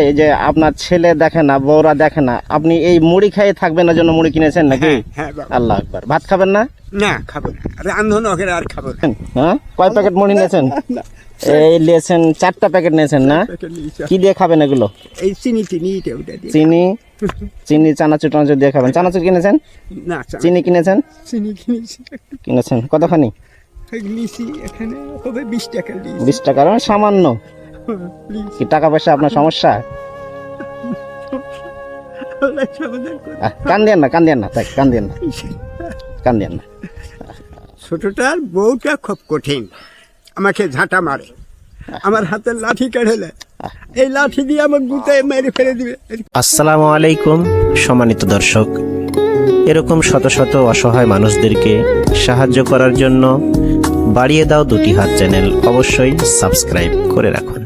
এই যে আপনার ছেলে দেখে না বউরা দেখে না আপনি এই মুড়ি খেয়ে থাকবেন না জন্য মুড়ি কিনেছেন নাকি? হ্যাঁ হ্যাঁ আল্লাহ আকবার। ভাত খাবেন না? না খাব না। রান্ধন আর খাব হ্যাঁ? কয় প্যাকেট মুড়ি নিয়েছেন? এই নিয়েছেন চারটা প্যাকেট নিয়েছেন না? কি দিয়ে খাবেন এগুলো? এই চিনি চিনি চিনি? চিনি চানাচুর টানাচুর দিয়ে খাবেন। চানাচুর কিনেছেন? না চিনি কিনেছেন? চিনি কিনেছি। কিনেছেন। কতখানি? লিচি এখানে হবে বিশ টাকা বিশ টাকার মানে সামান্য। কি টাকা পয়সা আপনার সমস্যা? কান দেন না কান দেন না তাই কান দেন না। কান দেন না। ছোটটার বউটা খুব কঠিন। আমাকে ঝাঁটা মারে। আমার হাতের লাঠি কেড়েলে এই লাঠি দিয়ে আমার গুতায় মেরে ফেলে দিবে। আসসালামু আলাইকুম সম্মানিত দর্শক। এরকম শত শত অসহায় মানুষদেরকে সাহায্য করার জন্য বাড়িয়ে দাও দুটি হাত চ্যানেল। অবশ্যই সাবস্ক্রাইব করে রাখুন।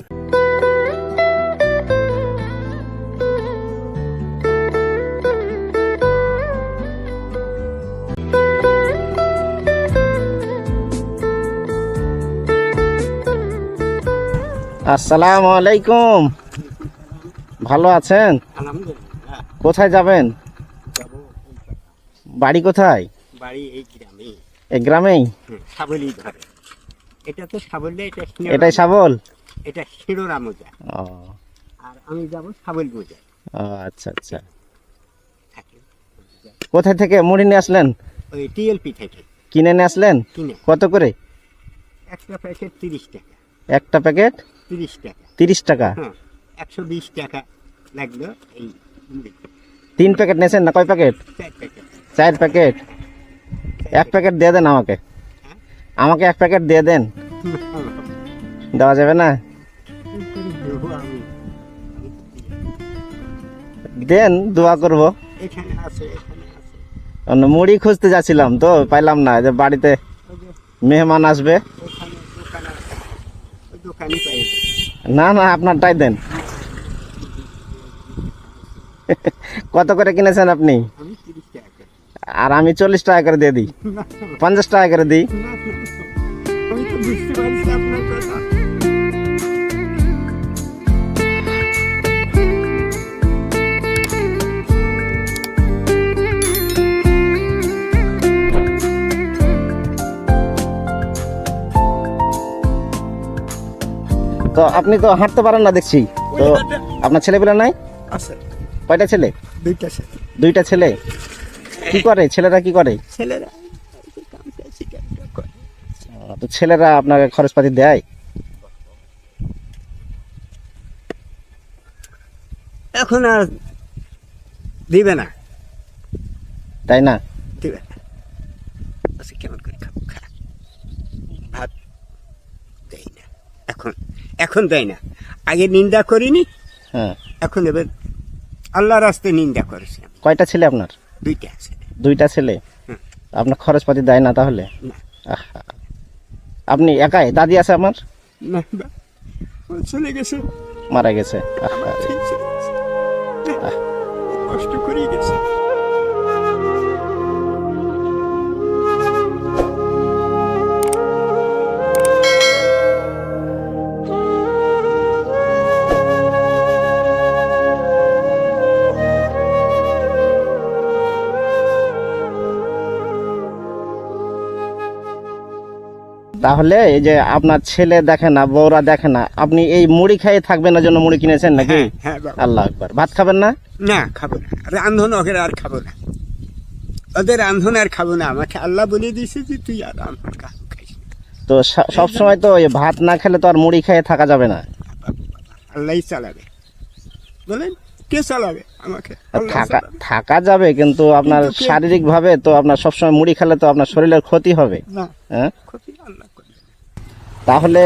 আসসালামু আলাইকুম। ভালো আছেন? কোথায় যাবেন? বাড়ি কোথায়? বাড়ি এই গ্রামে এই গ্রামেই? সাবলি ধরে এটা তো সাবলে এটা এটাই শাবল এটা শিরোরা মোজা ও। আর আমি যাব সাবল মোজা আচ্ছা আচ্ছা। কোথায় থেকে? মুড়ি নিয়ে আসলেন? ওই টিএলপি থেকে। কিনে নিয়ে আসলেন? কত করে? একটা প্যাকেট তিরিশ টাকা। একটা প্যাকেট? তিরিশ টাকা। তিরিশ টাকা? হ্যাঁ একশো বিশ টাকা লাগল এই। তিন প্যাকেট নিয়েছেন না? কয় প্যাকেট? চার প্যাকেট। এক প্যাকেট দিয়ে দেন আমাকে। আমাকে এক প্যাকেট দিয়ে দেন। দেওয়া যাবে না? দেন দোয়া করব। মুড়ি খুঁজতে যাচ্ছিলাম তো পাইলাম না যে বাড়িতে মেহমান আসবে ওখানে দোকান আছে ওই দোকানই পাই না না আপনারটাই দেন। কত করে কিনেছেন আপনি? আমি তিরিশ টাকা করে। আর আমি চল্লিশ টাকা করে দিয়ে দিই। না, পঞ্চাশ টাকা করে দিই। তো আপনি তো হাঁটতে পারেন না দেখছি। তো আপনার ছেলেপেলে নাই? আছে। কয়টা ছেলে? দুইটা ছেলে। দুইটা ছেলে? কি করে? ছেলেরা কি করে? ছেলেরা তো ছেলেরা আপনাকে খরচপাতি দেয়? এখন আর দিবে না। তাই না? দিবে কেমন করে খাব খা ভাত দেয় না এখন দেয় না। আগে নিন্দা করিনি হ্যাঁ। এখন এবার আল্লাহ রাস্তায় নিন্দা করেছে কয়টা ছেলে আপনার? দুইটা আছে। দুইটা ছেলে। আপনার খরচপাতি দেয় না তাহলে? আপনি একাই? দাদি আছে আমার? না চলে গেছে। মারা গেছে। কষ্ট করে গেছে। তাহলে এই যে আপনার ছেলে দেখে না বউরা দেখে না আপনি এই মুড়ি খেয়ে থাকবেন না জন্য মুড়ি কিনেছেন নাকি? হ্যাঁ হ্যাঁ বাবা। আল্লাহ আকবার। ভাত খাবেন না? না খাব না। রান্ধন ওকে আর খাব না। ওদের রান্ধন আর খাব না। আমাকে আল্লাহ বলে দিয়েছে যে তুই আর রান্ধন খা- খাইস না। তো সব সময় তো এই ভাত না খেলে তো আর মুড়ি খেয়ে থাকা যাবে না। আল্লাহই চালাবে। বলেন? কে চালাবে আমাকে? থাকা থাকা যাবে কিন্তু আপনার কিন্তু কে- শারীরিক ভাবে তো আপনার সবসময় মুড়ি খেলে তো আপনার শরীরের ক্ষতি হবে। হ্যাঁ? তাহলে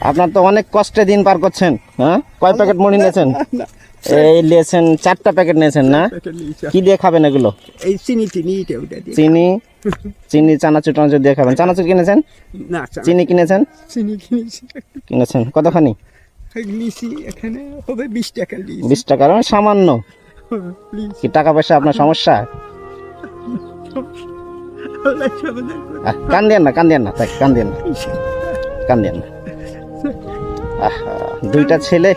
আপনার তো অনেক কষ্টে দিন পার করছেন হ্যাঁ? কয় প্যাকেট মুড়ি নিয়েছেন? এই নিয়েছেন চারটা প্যাকেট নিয়েছেন না? কি দিয়ে খাবেন এগুলো? এই চিনি চিনি চিনি? চিনি চানাচুর টানাচুর দিয়ে খাবেন। চানাচুর কিনেছেন? চিনি কিনেছেন? চিনি কিনেছি। একটু কিনেছেন। কতখানি? লিচি এখানে হবে বিশ টাকা লিচি বিশ টাকার মানে সামান্য। কি টাকা পয়সা আপনার সমস্যা? কান দেন না কান দেন না তাই কান দেন না। কান দেন না। দুইটা ছেলে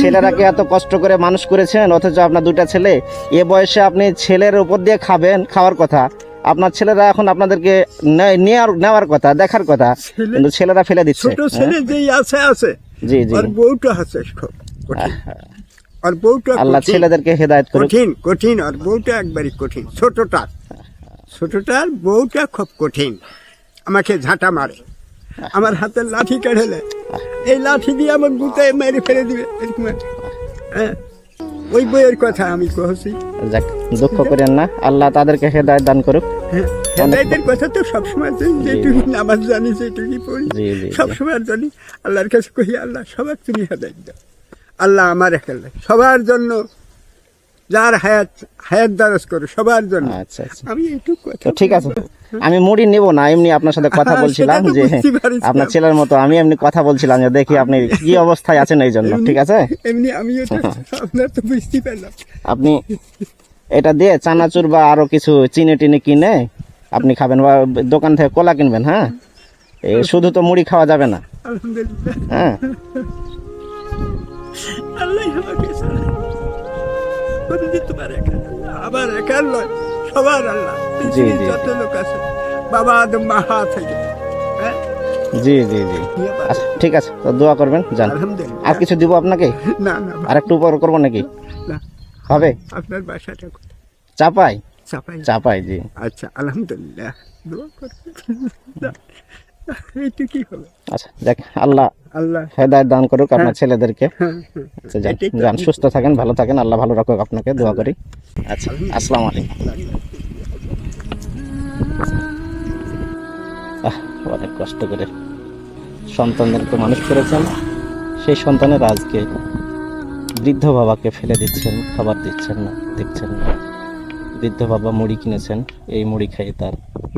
ছেলেরাকে এত কষ্ট করে মানুষ করেছেন? অথচ আপনার দুইটা ছেলে এ বয়সে আপনি ছেলের উপর দিয়ে খাবেন খাওয়ার কথা। আপনার ছেলেরা এখন আপনাদেরকে নেওয়ার নেওয়ার কথা দেখার কথা কিন্তু ছেলেরা ফেলে দিচ্ছে। ছোট ছেলে যেই আছে আছে। জি জি। আর বউটা আছে খুব কঠিন। আর বউটা আল্লাহ ছেলেদেরকে হেদায়েত করুক। কঠিন কঠিন। আর বউটা একবারই কঠিন। ছোটটার ছোটটার বউটা খুব কঠিন। আমাকে ঝাঁটা মারে। আমার হাতের লাঠি কেড়েলে এই লাঠি দিয়ে আমার গুতে মেরে ফেলে দিবে। হ্যাঁ? ওই বইয়ের কথা আমি কহছি যাক দুঃখ করেন না আল্লাহ তাদেরকে হেদায়েত দান করুক। হ্যাঁ হেদায়তের কথা তো সব সময় জানি, যেটুকু নামাজ জানি যেটুকুই পড়ি। সবসময় জানি আল্লাহর কাছে কহি আল্লাহ সবার তুমি হেদায়ত দাও। আল্লাহ আমার একাল্লা সবার জন্য যার হায়াত হায়াত দারাজ করো সবার জন্য। আচ্ছা আচ্ছা। আমি এইটুকু কথা ঠিক আছে। আমি মুড়ি নেব না এমনি আপনার সাথে কথা হ্যাঁ, বলছিলাম যে আপনার ছেলের মতো আমি এমনি কথা বলছিলাম যে দেখি আপনি কি অবস্থায় আছেন এই জন্য ঠিক আছে? এমনি আমিও তো আপনার তো বুঝতে পারলাম। আপনি এটা দিয়ে চানাচুর বা আরও কিছু চিনি টিনি কিনে আপনি খাবেন বা দোকান থেকে কলা কিনবেন হ্যাঁ? শুধু তো মুড়ি খাওয়া যাবে না। হ্যাঁ। আল্লাহ তোমার আল্লাহ, আমার একার নয় সবার আল্লাহ। পৃথিবীর যত লোক আছে বাবা আদম মাহা থেকে। হ্যাঁ? জি জি জি। আচ্ছা ঠিক আছে তো দোয়া করবেন যান। আলহামদুলিল্লাহ। আর কিছু দিব আপনাকে? না না আর একটু উপর করব নাকি? না। হবে? আপনার বাসাটা চাপাই। চাপাই। চাপাই জি। আচ্ছা আলহামদুলিল্লাহ। দোয়া করবেন। এইটু কি হবে। আচ্ছা দেখ আল্লাহ আল্লাহ। হেদায়ত দান করুক আপনার ছেলেদেরকে। হ্যাঁ হ্যাঁ। আচ্ছা যান যান সুস্থ থাকেন ভালো থাকেন আল্লাহ ভালো রাখুক আপনাকে দোয়া করি। আচ্ছা আসসালামু আলাইকুম। আহ, অনেক কষ্ট করে সন্তানদেরকে মানুষ করেছেন। সেই সন্তানের আজকে বৃদ্ধ বাবাকে ফেলে দিচ্ছেন খাবার দিচ্ছেন না দেখছেন না। বৃদ্ধ বাবা মুড়ি কিনেছেন এই মুড়ি খেয়ে তার